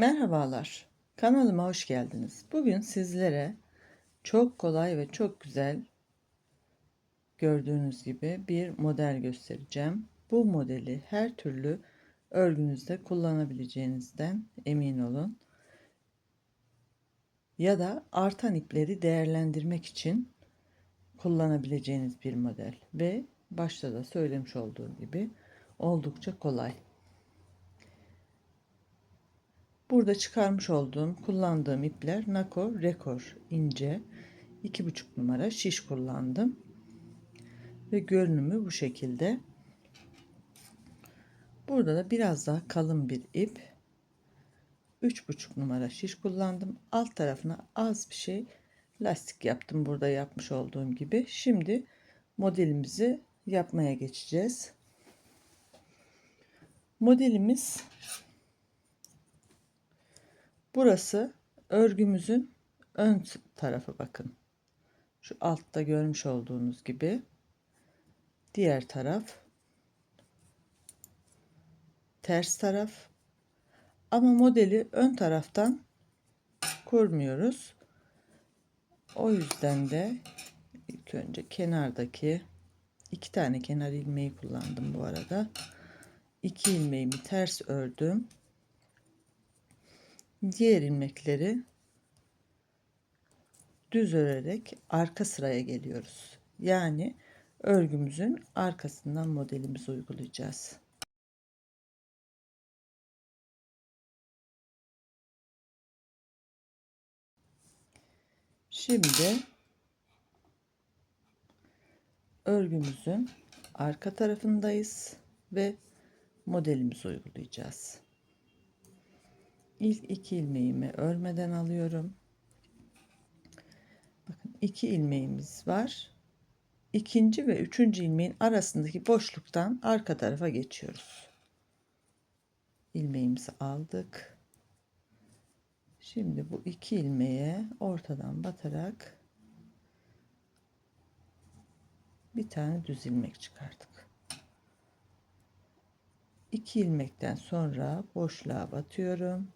Merhabalar, kanalıma hoş geldiniz. Bugün sizlere çok kolay ve çok güzel gördüğünüz gibi bir model göstereceğim. Bu modeli her türlü örgünüzde kullanabileceğinizden emin olun. Ya da artan ipleri değerlendirmek için kullanabileceğiniz bir model ve başta da söylemiş olduğum gibi oldukça kolay. Burada çıkarmış olduğum kullandığım ipler Nako Rekor ince 2,5 numara şiş kullandım. Ve görünümü bu şekilde. Burada da biraz daha kalın bir ip 3,5 numara şiş kullandım. Alt tarafına az bir şey lastik yaptım burada yapmış olduğum gibi. Şimdi modelimizi yapmaya geçeceğiz. Modelimiz Burası örgümüzün ön tarafı bakın. Şu altta görmüş olduğunuz gibi. Diğer taraf ters taraf. Ama modeli ön taraftan kurmuyoruz. O yüzden de ilk önce kenardaki iki tane kenar ilmeği kullandım bu arada. İki ilmeğimi ters ördüm diğer ilmekleri düz örerek arka sıraya geliyoruz. Yani örgümüzün arkasından modelimizi uygulayacağız. Şimdi örgümüzün arka tarafındayız ve modelimizi uygulayacağız. İlk iki ilmeğimi örmeden alıyorum. Bakın iki ilmeğimiz var. İkinci ve üçüncü ilmeğin arasındaki boşluktan arka tarafa geçiyoruz. İlmeğimizi aldık. Şimdi bu iki ilmeğe ortadan batarak bir tane düz ilmek çıkardık. İki ilmekten sonra boşluğa batıyorum.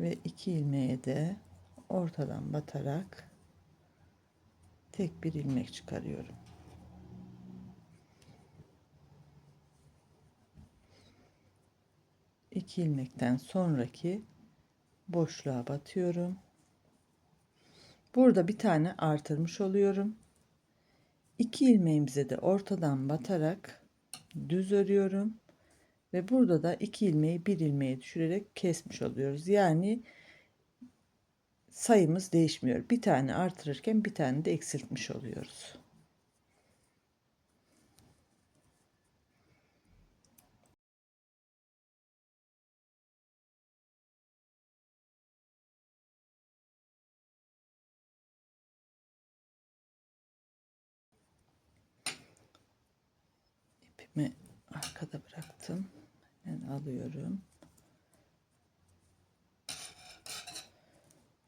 Ve iki ilmeğe de ortadan batarak tek bir ilmek çıkarıyorum. İki ilmekten sonraki boşluğa batıyorum. Burada bir tane artırmış oluyorum. İki ilmeğimize de ortadan batarak düz örüyorum. Ve burada da iki ilmeği bir ilmeğe düşürerek kesmiş oluyoruz. Yani sayımız değişmiyor. Bir tane artırırken bir tane de eksiltmiş oluyoruz. ipimi arkada bıraktım. Ben alıyorum.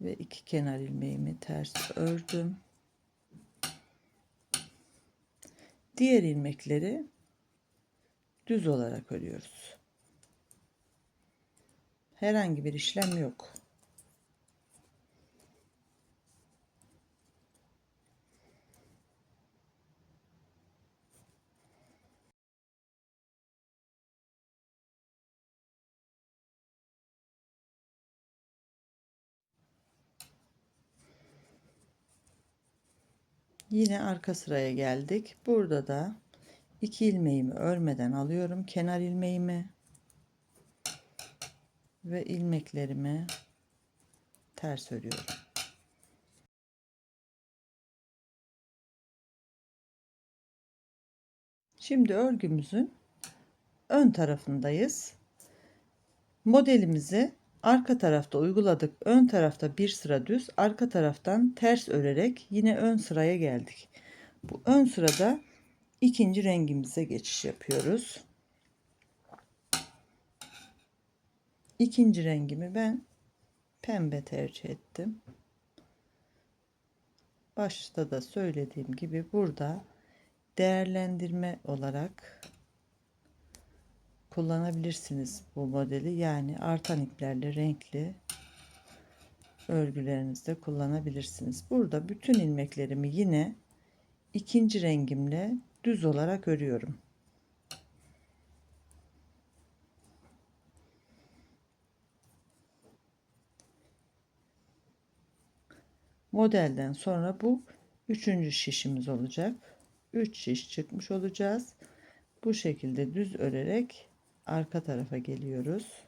Ve iki kenar ilmeğimi ters ördüm. Diğer ilmekleri düz olarak örüyoruz. Herhangi bir işlem yok. Yine arka sıraya geldik. Burada da iki ilmeğimi örmeden alıyorum. Kenar ilmeğimi ve ilmeklerimi ters örüyorum. Şimdi örgümüzün ön tarafındayız. Modelimizi arka tarafta uyguladık. Ön tarafta bir sıra düz, arka taraftan ters örerek yine ön sıraya geldik. Bu ön sırada ikinci rengimize geçiş yapıyoruz. İkinci rengimi ben pembe tercih ettim. Başta da söylediğim gibi burada değerlendirme olarak kullanabilirsiniz bu modeli. Yani artan iplerle renkli örgülerinizde kullanabilirsiniz. Burada bütün ilmeklerimi yine ikinci rengimle düz olarak örüyorum. Modelden sonra bu üçüncü şişimiz olacak. 3 şiş çıkmış olacağız. Bu şekilde düz örerek arka tarafa geliyoruz.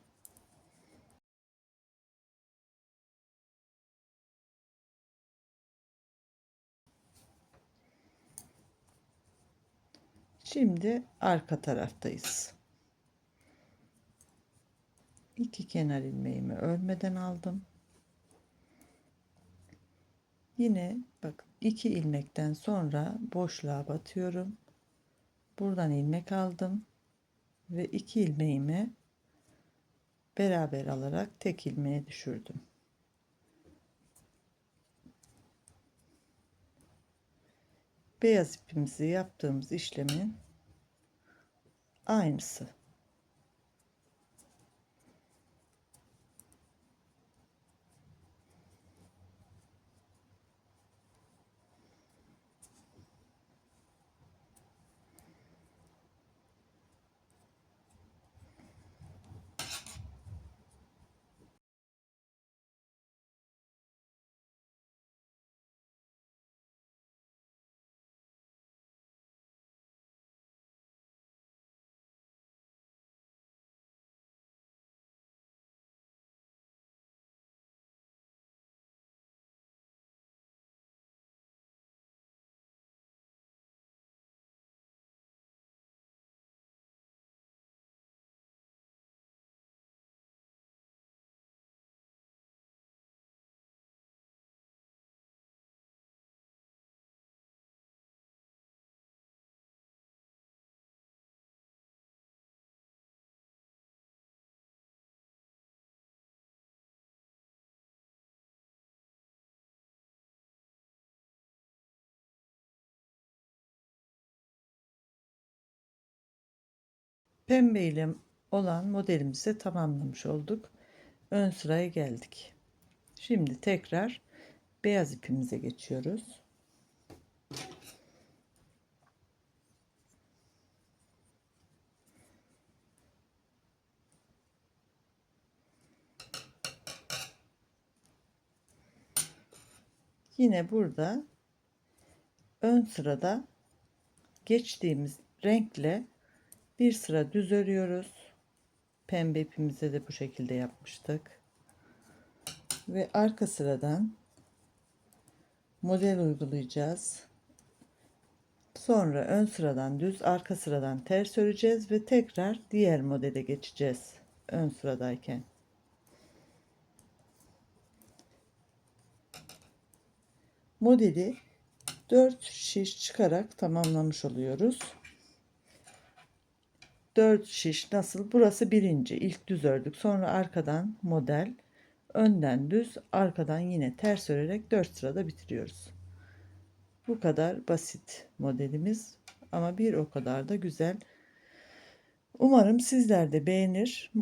Şimdi arka taraftayız. İki kenar ilmeğimi örmeden aldım. Yine bak iki ilmekten sonra boşluğa batıyorum. Buradan ilmek aldım ve iki ilmeğimi beraber alarak tek ilmeğe düşürdüm. Beyaz ipimizi yaptığımız işlemin aynısı. Pembe ile olan modelimizi tamamlamış olduk. Ön sıraya geldik. Şimdi tekrar beyaz ipimize geçiyoruz. Yine burada ön sırada geçtiğimiz renkle bir sıra düz örüyoruz. Pembe ipimize de bu şekilde yapmıştık. Ve arka sıradan model uygulayacağız. Sonra ön sıradan düz, arka sıradan ters öreceğiz ve tekrar diğer modele geçeceğiz ön sıradayken. Modeli 4 şiş çıkarak tamamlamış oluyoruz. 4 şiş nasıl? Burası birinci. ilk düz ördük. Sonra arkadan model, önden düz, arkadan yine ters örerek 4 sırada bitiriyoruz. Bu kadar basit modelimiz ama bir o kadar da güzel. Umarım sizler de beğenir,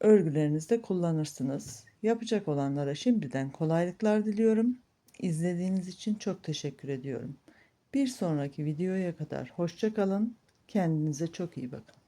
örgülerinizde kullanırsınız. Yapacak olanlara şimdiden kolaylıklar diliyorum. İzlediğiniz için çok teşekkür ediyorum. Bir sonraki videoya kadar hoşça kalın. Kendinize çok iyi bakın.